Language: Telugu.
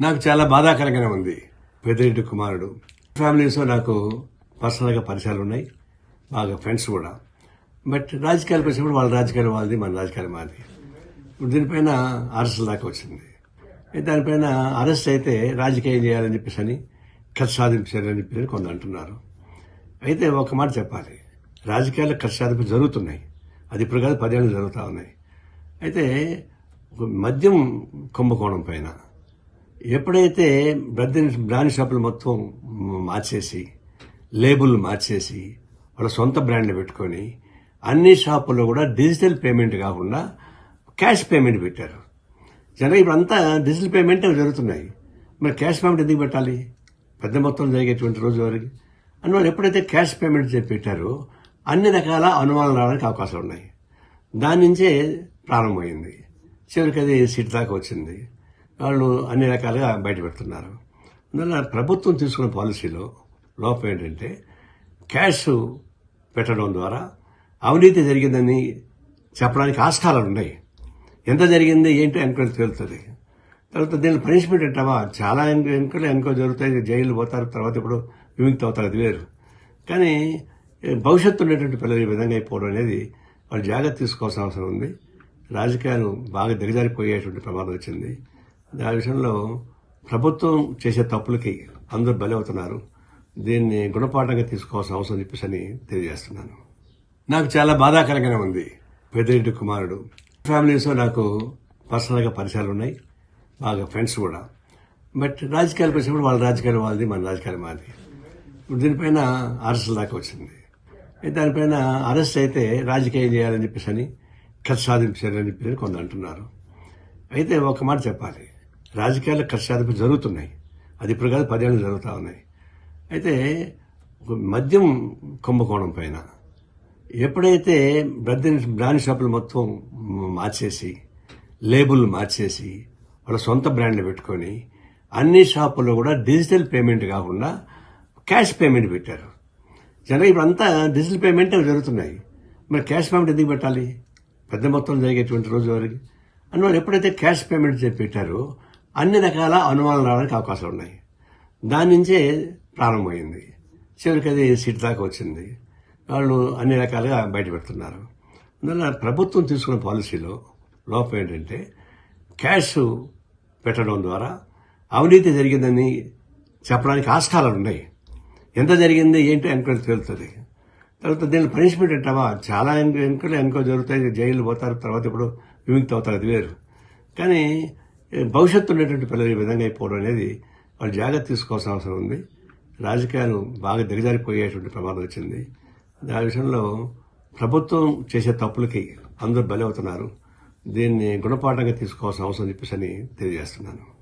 నాకు చాలా బాధాకరంగానే ఉంది. పెద్దిరెడ్డి కుమారుడు. ఫ్యామిలీస్ నాకు పర్సనల్గా పరిచయాలు ఉన్నాయి. బాగా ఫ్రెండ్స్ కూడా. బట్ రాజకీయాలకు వచ్చినప్పుడు వాళ్ళ రాజకీయాలు వాళ్ళది మన రాజకీయాలు మాది. ఇప్పుడు దీనిపైన అరెస్టుల దాకా వచ్చింది. దానిపైన అరెస్ట్ అయితే రాజకీయం చేయాలని చెప్పేసి అని ఖర్చు సాధించారని చెప్పి కొందరు అంటున్నారు. అయితే ఒక మాట చెప్పాలి. రాజకీయాల్లో ఖర్చు సాధింపు జరుగుతున్నాయి. అది ఇప్పుడు కాదు పదేళ్ళు జరుగుతూ ఉన్నాయి. అయితే ఒక మద్యం కుంభకోణం పైన ఎప్పుడైతే బ్రద్దని బ్రాండ్ షాపులు మొత్తం మార్చేసి లేబుల్ మార్చేసి వాళ్ళ సొంత బ్రాండ్లు పెట్టుకొని అన్ని షాపుల్లో కూడా డిజిటల్ పేమెంట్ కాకుండా క్యాష్ పేమెంట్ పెట్టారు. జనరల్ ఇప్పుడంతా డిజిటల్ పేమెంట్ జరుగుతున్నాయి. మరి క్యాష్ పేమెంట్ ఎందుకు పెట్టాలి? పెద్ద మొత్తం జరిగేటువంటి రోజు వరకు అందువల్ల ఎప్పుడైతే క్యాష్ పేమెంట్ పెట్టారో అన్ని రకాల అనుమానాలు రావడానికి అవకాశాలు ఉన్నాయి. దాని నుంచే ప్రారంభమైంది. చివరికి అది సిట్ దాకా వచ్చింది. వాళ్ళు అన్ని రకాలుగా బయటపెడుతున్నారు. అందువల్ల ప్రభుత్వం తీసుకున్న పాలసీలో లోపం ఏంటంటే క్యాష్ పెట్టడం ద్వారా అవినీతి జరిగిందని చెప్పడానికి ఆస్కారాలు ఉన్నాయి. ఎంత జరిగింది ఏంటో ఎంక్వైరీ తేలుతుంది? తర్వాత దీని పనిష్మెంట్ అంటావా? చాలా వెనుకలు ఎంక్వైరీ జరుగుతాయి జైలు పోతారు తర్వాత ఇప్పుడు విముక్తి అవుతారు అది వేరు. కానీ భవిష్యత్తు ఉండేటువంటి పిల్లలు ఈ విధంగా అయిపోవడం అనేది వాళ్ళు జాగ్రత్త తీసుకోవాల్సిన అవసరం ఉంది. రాజకీయాలు బాగా దిగజారిపోయేటువంటి ప్రమాదం వచ్చింది. ఆ విషయంలో ప్రభుత్వం చేసే తప్పులకి అందరూ బలవుతున్నారు. అవుతున్నారు దీన్ని గుణపాఠంగా తీసుకోవాల్సిన అవసరం చెప్పేసి అని తెలియజేస్తున్నాను. నాకు చాలా బాధాకరంగానే ఉంది. పెద్దిరెడ్డి కుమారుడు. ఫ్యామిలీస్లో నాకు పర్సనల్గా పరిచయాలు ఉన్నాయి. బాగా ఫ్రెండ్స్ కూడా. బట్ రాజకీయాలకు వచ్చినప్పుడు వాళ్ళ రాజకీయాలు వాళ్ళది మన రాజకీయాలు మాది. ఇప్పుడు దీనిపైన అరెస్టుల దాకా వచ్చింది. దానిపైన అరెస్ట్ అయితే రాజకీయం చేయాలని చెప్పేసి అని ఖర్చు సాధించారని చెప్పేసి కొందరు అంటున్నారు. అయితే ఒక మాట చెప్పాలి. రాజకీయాల ఖర్చు జరుగుతున్నాయి. అది ఇప్పుడు కాదు పదేళ్ళు జరుగుతూ ఉన్నాయి. అయితే మద్యం కుంభకోణం పైన ఎప్పుడైతే బ్రద్దని బ్రాండ్ షాపులు మొత్తం మార్చేసి లేబుల్ మార్చేసి వాళ్ళ సొంత బ్రాండ్లు పెట్టుకొని అన్ని షాపుల్లో కూడా డిజిటల్ పేమెంట్ కాకుండా క్యాష్ పేమెంట్ పెట్టారు. జనరల్ ఇప్పుడు అంతా డిజిటల్ పేమెంట్ జరుగుతున్నాయి. మరి క్యాష్ పేమెంట్ ఎందుకు పెట్టాలి? పెద్ద మొత్తం జరిగేటువంటి రోజు వరకు వాళ్ళు ఎప్పుడైతే క్యాష్ పేమెంట్ చేసి పెట్టారో అన్ని రకాల అనుమానాలు రావడానికి అవకాశాలు ఉన్నాయి. దాని నుంచే ప్రారంభమైంది. చివరికి అది సీట్ దాకా వచ్చింది. వాళ్ళు అన్ని రకాలుగా బయట పెడుతున్నారు. అందువల్ల ప్రభుత్వం తీసుకున్న పాలసీలో లోపం ఏంటంటే క్యాష్ పెట్టడం ద్వారా అవినీతి జరిగిందని చెప్పడానికి ఆస్కారాలు ఉన్నాయి. ఎంత జరిగింది ఏంటి ఎంక్వైరీ తేలుతుంది? తర్వాత దీని పనిష్మెంట్ అంటావా? చాలా ఎంక్వైరీ ఎంక్వైరీ జరుగుతాయి జైలు పోతారు తర్వాత ఇప్పుడు విముక్తి అవుతారు అది వేరు. కానీ భవిష్యత్తు ఉండేటువంటి పిల్లలు ఈ విధంగా అయిపోవడం అనేది వాళ్ళు జాగ్రత్త తీసుకోవాల్సిన అవసరం ఉంది. రాజకీయాలు బాగా దిగజారిపోయేటువంటి ప్రమాదం వచ్చింది. ఆ విషయంలో ప్రభుత్వం చేసే తప్పులకి అందరూ బలవుతున్నారు. అవుతున్నారు దీన్ని గుణపాఠంగా తీసుకోవాల్సిన అవసరం చెప్పేసి అని తెలియజేస్తున్నాను.